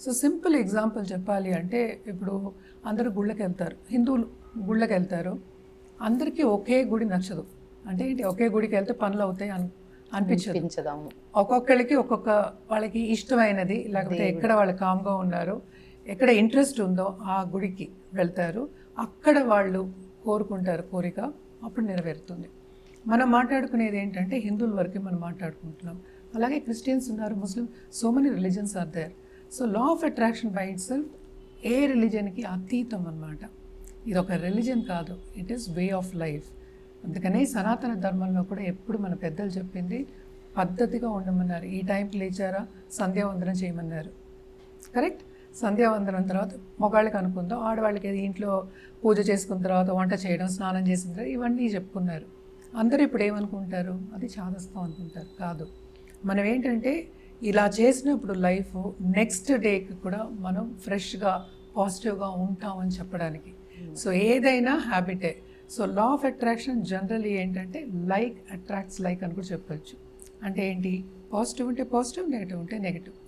So simple example చెప్పాలి అంటే ఇప్పుడు అందరూ గుళ్ళకి వెళ్తారు హిందువులు గుళ్ళకి వెళ్తారు అందరికీ ఒకే గుడి నచ్చదు. అంటే ఏంటి? ఒకే గుడికి వెళ్తే పనులు అవుతాయి అని అనిపించదు. ఒక్కొక్కరికి ఒక్కొక్క వాళ్ళకి ఇష్టమైనది లేకపోతే ఎక్కడ వాళ్ళు కామ్గా ఉన్నారు ఎక్కడ ఇంట్రెస్ట్ ఉందో ఆ గుడికి వెళ్తారు. అక్కడ వాళ్ళు కోరుకుంటారు కోరిక అప్పుడు నెరవేరుతుంది. మనం మాట్లాడుకునేది ఏంటంటే హిందువుల వరకే మనం మాట్లాడుకుంటున్నాం. అలాగే క్రిస్టియన్స్ ఉన్నారు Muslim so many religions are there so law of attraction by itself ఏ రిలీజన్కి అతీతం అన్నమాట. ఇది ఒక రిలీజన్ కాదు. It is way of life అందుకనే సనాతన ధర్మంలో కూడా ఎప్పుడు మన పెద్దలు చెప్పింది పద్ధతిగా ఉండమన్నారు. ఈ టైంకి లేచారా? సంధ్యావందనం చేయమన్నారు. కరెక్ట్ సంధ్యావందనం తర్వాత మగాళ్ళకి అనుకుందాం. ఆడవాళ్ళకి ఇంట్లో పూజ చేసుకున్న తర్వాత వంట చేయడం స్నానం చేసిన తర్వాత ఇవన్నీ చెప్పుకున్నారు. అందరూ ఇప్పుడు ఏమనుకుంటారు? అది చాదస్తాం అనుకుంటారు. కాదు. మనం ఏంటంటే ఇలా చేసినప్పుడు లైఫ్ నెక్స్ట్ డేకి కూడా మనం ఫ్రెష్గా పాజిటివ్గా ఉంటామని చెప్పడానికి. సో ఏదైనా హ్యాబిటే. So law of attraction generally ఏంటంటే లైక్ అట్రాక్ట్స్ లైక్ అని కూడా చెప్పొచ్చు. అంటే ఏంటి? పాజిటివ్ ఉంటే పాజిటివ్ నెగిటివ్ ఉంటే నెగిటివ్.